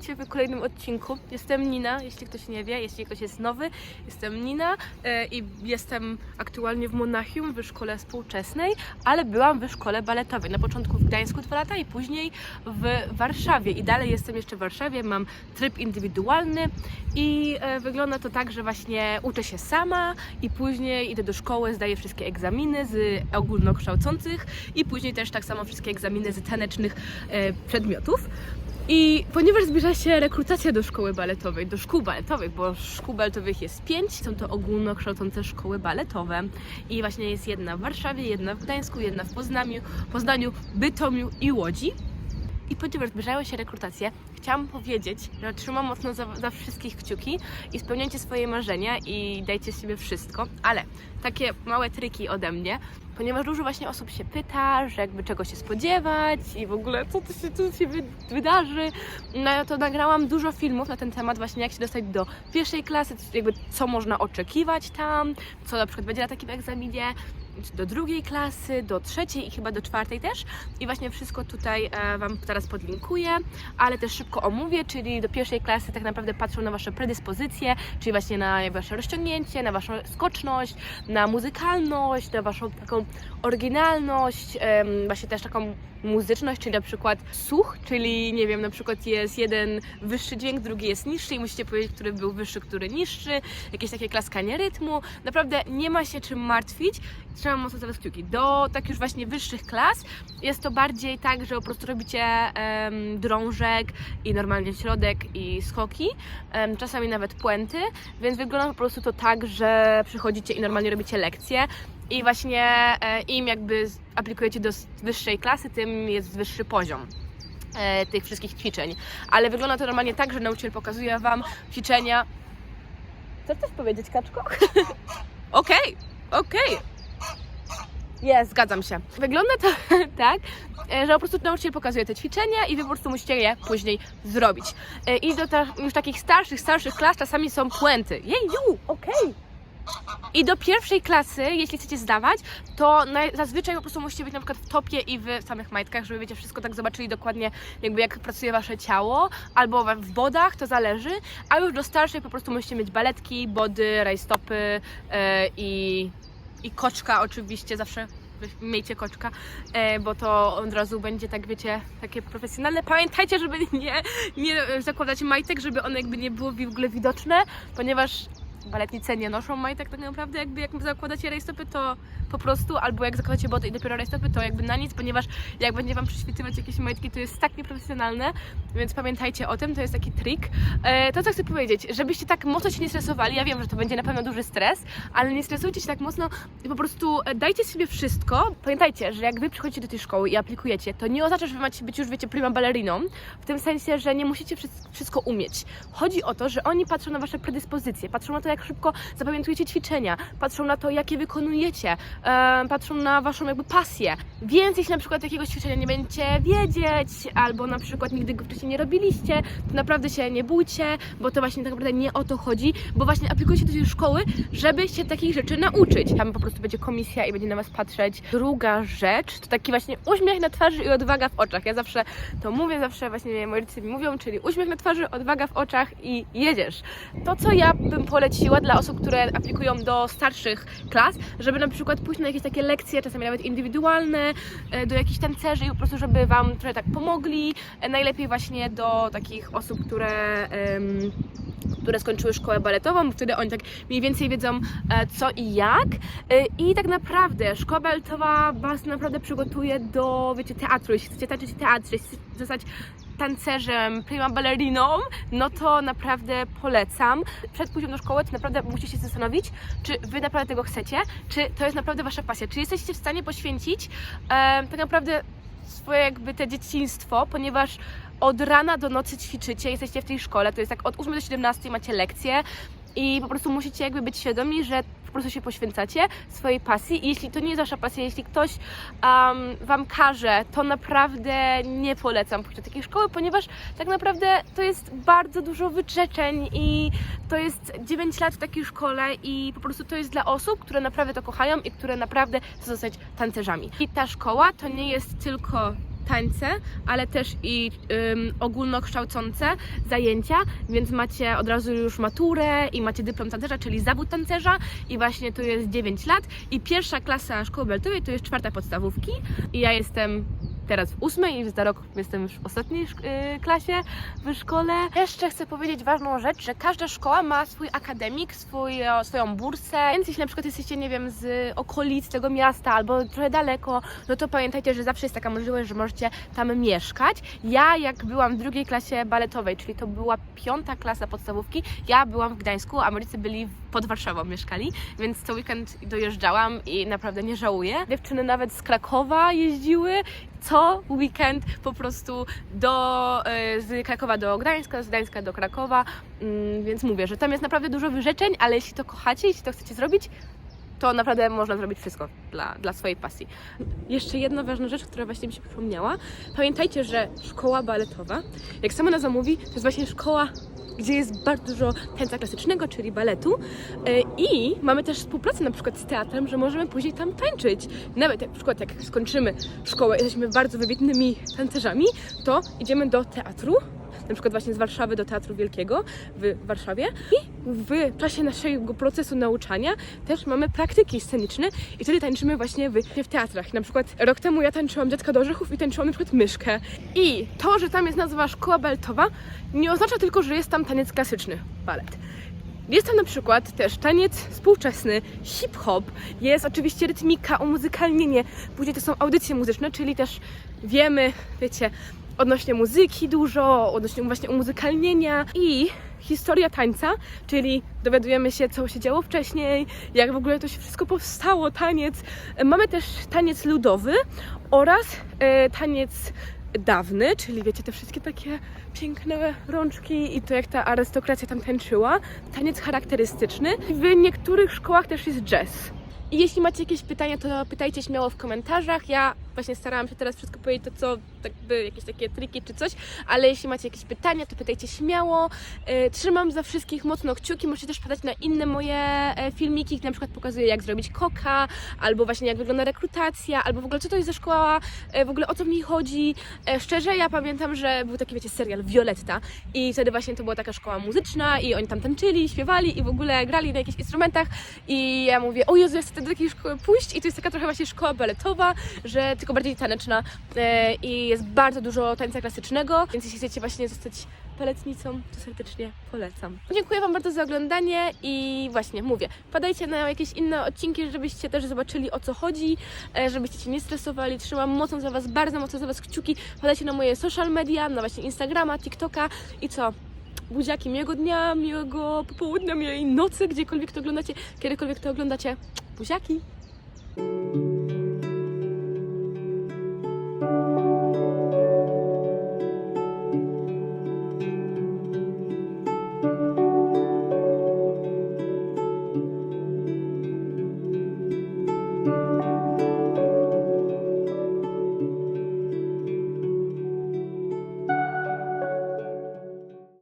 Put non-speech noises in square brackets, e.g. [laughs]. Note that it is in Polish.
witajcie w kolejnym odcinku. Jestem Nina, jeśli ktoś nie wie, jeśli ktoś jest nowy. Jestem Nina e, i jestem aktualnie w Monachium, w szkole współczesnej, ale byłam w szkole baletowej. Na początku w Gdańsku dwa lata i później w Warszawie. I dalej jestem jeszcze w Warszawie, mam tryb indywidualny i e, wygląda to tak, że właśnie uczę się sama i później idę do szkoły, zdaję wszystkie egzaminy z ogólnokształcących i później też tak samo wszystkie egzaminy z tanecznych e, przedmiotów. I ponieważ zbliża się rekrutacja do szkoły baletowej, do szkół baletowych, bo szkół baletowych jest pięć, są to ogólnokształcące szkoły baletowe. I właśnie jest jedna w Warszawie, jedna w Gdańsku, jedna w Poznaniu, Poznaniu Bytomiu i Łodzi. I ponieważ zbliżają się rekrutacje, chciałam powiedzieć, że trzymam mocno za, za wszystkich kciuki i spełniajcie swoje marzenia i dajcie z siebie wszystko, ale takie małe triki ode mnie, ponieważ dużo właśnie osób się pyta, że jakby czego się spodziewać i w ogóle co tu się, tu się wy, wydarzy, no to nagrałam dużo filmów na ten temat właśnie jak się dostać do pierwszej klasy, jakby co można oczekiwać tam, co na przykład będzie na takim egzaminie, do drugiej klasy, do trzeciej i chyba do czwartej też. I właśnie wszystko tutaj e, Wam teraz podlinkuję, ale też szybko omówię, czyli do pierwszej klasy tak naprawdę patrzą na Wasze predyspozycje, czyli właśnie na Wasze rozciągnięcie, na Waszą skoczność, na muzykalność, na Waszą taką oryginalność, właśnie też taką muzyczność, czyli na przykład słuch, czyli nie wiem, na przykład jest jeden wyższy dźwięk, drugi jest niższy i musicie powiedzieć, który był wyższy, który niższy, jakieś takie klaskanie rytmu. Naprawdę nie ma się czym martwić, trzeba mocno za was kciuki. Do tak już właśnie wyższych klas jest to bardziej tak, że po prostu robicie drążek i normalnie środek i skoki, czasami nawet puenty, więc wygląda po prostu to tak, że przychodzicie i normalnie robicie lekcje. I właśnie e, im jakby aplikujecie do wyższej klasy, tym jest wyższy poziom e, tych wszystkich ćwiczeń. Ale wygląda to normalnie tak, że nauczyciel pokazuje Wam ćwiczenia. Chcesz powiedzieć, kaczko? [laughs] Okej, okej. Jest, zgadzam się. Wygląda to [laughs] tak, e, że po prostu nauczyciel pokazuje te ćwiczenia i wy po prostu musicie je później zrobić. I do już takich starszych, starszych klas czasami są puenty. Jeju, okej. I do pierwszej klasy, jeśli chcecie zdawać, to zazwyczaj po prostu musicie być na przykład w topie i w samych majtkach, żeby wiecie wszystko tak zobaczyli dokładnie jakby jak pracuje wasze ciało, albo w bodach, to zależy, a już do starszej po prostu musicie mieć baletki, body, rajstopy e, i, i koczka oczywiście, zawsze miejcie koczka, e, bo to od razu będzie tak, wiecie, takie profesjonalne. Pamiętajcie, żeby nie, nie zakładać majtek, żeby one jakby nie były w ogóle widoczne, ponieważ baletnice nie noszą majtek tak naprawdę, jakby jak zakładacie rajstopy, to po prostu, albo jak zakładacie boty i dopiero rajstopy, to jakby na nic, ponieważ jak będzie Wam prześwitywać jakieś majtki, to jest tak nieprofesjonalne, więc pamiętajcie o tym, to jest taki trik. E, to co chcę powiedzieć, żebyście tak mocno się nie stresowali, ja wiem, że to będzie na pewno duży stres, ale nie stresujcie się tak mocno i po prostu e, dajcie sobie wszystko. Pamiętajcie, że jak Wy przychodzicie do tej szkoły i aplikujecie, to nie oznacza, że Wy macie być już, wiecie, prima balleriną, w tym sensie, że nie musicie wszys- wszystko umieć. Chodzi o to, że oni patrzą na Wasze predyspozycje, patrzą na to, jak szybko zapamiętujecie ćwiczenia, patrzą na to, jakie wykonujecie, e, patrzą na Waszą jakby pasję. Więc jeśli na przykład jakiegoś ćwiczenia nie będziecie wiedzieć, albo na przykład nigdy go wcześniej nie robiliście, to naprawdę się nie bójcie, bo to właśnie tak naprawdę nie o to chodzi, bo właśnie aplikujecie do tej szkoły, żeby się takich rzeczy nauczyć. Tam po prostu będzie komisja i będzie na Was patrzeć. Druga rzecz to taki właśnie uśmiech na twarzy i odwaga w oczach. Ja zawsze to mówię, zawsze właśnie moi rodzice mi mówią, czyli uśmiech na twarzy, odwaga w oczach i jedziesz. To, co ja bym poleciła dla osób, które aplikują do starszych klas, żeby na przykład pójść na jakieś takie lekcje, czasami nawet indywidualne, e, do jakichś tancerzy i po prostu, żeby Wam trochę tak pomogli. E, Najlepiej właśnie do takich osób, które... em, które skończyły szkołę baletową, wtedy oni tak mniej więcej wiedzą e, co i jak. I tak naprawdę szkoła baletowa Was naprawdę przygotuje do, wiecie, teatru. Jeśli chcecie tańczyć w teatrze, jeśli chcecie zostać tancerzem, prima balleriną, no to naprawdę polecam. Przed pójściem do szkoły to naprawdę musicie się zastanowić, czy Wy naprawdę tego chcecie, czy to jest naprawdę Wasza pasja, czy jesteście w stanie poświęcić e, tak naprawdę swoje jakby te dzieciństwo, ponieważ od rana do nocy ćwiczycie, jesteście w tej szkole, to jest tak od 8 do 17 macie lekcje i po prostu musicie jakby być świadomi, że po prostu się poświęcacie swojej pasji i jeśli to nie jest Wasza pasja, jeśli ktoś um, Wam każe, to naprawdę nie polecam pójść do takiej szkoły, ponieważ tak naprawdę to jest bardzo dużo wyrzeczeń i to jest 9 lat w takiej szkole i po prostu to jest dla osób, które naprawdę to kochają i które naprawdę chcą zostać tancerzami. I ta szkoła to nie jest tylko tańce, ale też i ym, ogólnokształcące zajęcia, więc macie od razu już maturę i macie dyplom tancerza, czyli zawód tancerza i właśnie tu jest 9 lat i pierwsza klasa szkoły baletowej to jest czwarta podstawówki i ja jestem teraz w ósmej za rok jestem już w ostatniej y, klasie w szkole. Jeszcze chcę powiedzieć ważną rzecz, że każda szkoła ma swój akademik, swój, swoją bursę, więc jeśli na przykład jesteście, nie wiem, z okolic tego miasta albo trochę daleko, no to pamiętajcie, że zawsze jest taka możliwość, że możecie tam mieszkać. Ja jak byłam w drugiej klasie baletowej, czyli to była piąta klasa podstawówki, ja byłam w Gdańsku, a moi byli pod Warszawą mieszkali, więc co weekend dojeżdżałam i naprawdę nie żałuję. Dziewczyny nawet z Krakowa jeździły, co weekend po prostu do, e, z Krakowa do Gdańska, z Gdańska do Krakowa, Mm, więc mówię, że tam jest naprawdę dużo wyrzeczeń, ale jeśli to kochacie, jeśli to chcecie zrobić, to naprawdę można zrobić wszystko dla, dla swojej pasji. Jeszcze jedna ważna rzecz, która właśnie mi się przypomniała. Pamiętajcie, że szkoła baletowa, jak sama nazwa mówi, to jest właśnie szkoła, gdzie jest bardzo dużo tańca klasycznego, czyli baletu. E, I mamy też współpracę na przykład z teatrem, że możemy później tam tańczyć. Nawet na przykład jak skończymy szkołę, jesteśmy bardzo wybitnymi tancerzami, to idziemy do teatru, na przykład właśnie z Warszawy do Teatru Wielkiego w Warszawie i w czasie naszego procesu nauczania też mamy praktyki sceniczne i wtedy tańczymy właśnie w, w teatrach. Na przykład rok temu ja tańczyłam Dziadka do Orzechów i tańczyłam na przykład Myszkę. I to, że tam jest nazwa Szkoła Baletowa nie oznacza tylko, że jest tam taniec klasyczny, balet. Jest tam na przykład też taniec współczesny, hip-hop, jest oczywiście rytmika, umuzykalnienie, później to są audycje muzyczne, czyli też wiemy, wiecie, odnośnie muzyki dużo, odnośnie właśnie umuzykalnienia i historia tańca, czyli dowiadujemy się, co się działo wcześniej, jak w ogóle to się wszystko powstało, taniec. Mamy też taniec ludowy oraz e, taniec dawny, czyli wiecie, te wszystkie takie piękne rączki i to jak ta arystokracja tam tańczyła. Taniec charakterystyczny. W niektórych szkołach też jest jazz. I jeśli macie jakieś pytania, to pytajcie śmiało w komentarzach. Ja właśnie starałam się teraz wszystko powiedzieć, to co, tak by jakieś takie triki czy coś, ale jeśli macie jakieś pytania, to pytajcie śmiało. E, Trzymam za wszystkich mocno kciuki. Możecie też padać na inne moje e, filmiki, na przykład pokazuję, jak zrobić koka, albo właśnie jak wygląda rekrutacja, albo w ogóle co to jest za szkoła, e, w ogóle o co niej chodzi. Szczerze, ja pamiętam, że był taki, wiecie, serial Violetta i wtedy właśnie to była taka szkoła muzyczna i oni tam tańczyli, śpiewali i w ogóle grali na jakichś instrumentach i ja mówię, o Jezu, ja do takiej szkoły pójść i to jest taka trochę właśnie szkoła baletowa, że tylko bardziej taneczna e, i jest bardzo dużo tańca klasycznego, więc jeśli chcecie właśnie zostać baletnicą, to serdecznie polecam. Dziękuję Wam bardzo za oglądanie i właśnie mówię, padajcie na jakieś inne odcinki, żebyście też zobaczyli o co chodzi, e, żebyście się nie stresowali. Trzymam mocno za Was, bardzo mocno za Was kciuki. Padajcie na moje social media, na właśnie Instagrama, TikToka i co? Buziaki, miłego dnia, miłego popołudnia, miłej nocy, gdziekolwiek to oglądacie, kiedykolwiek to oglądacie. Buziaki!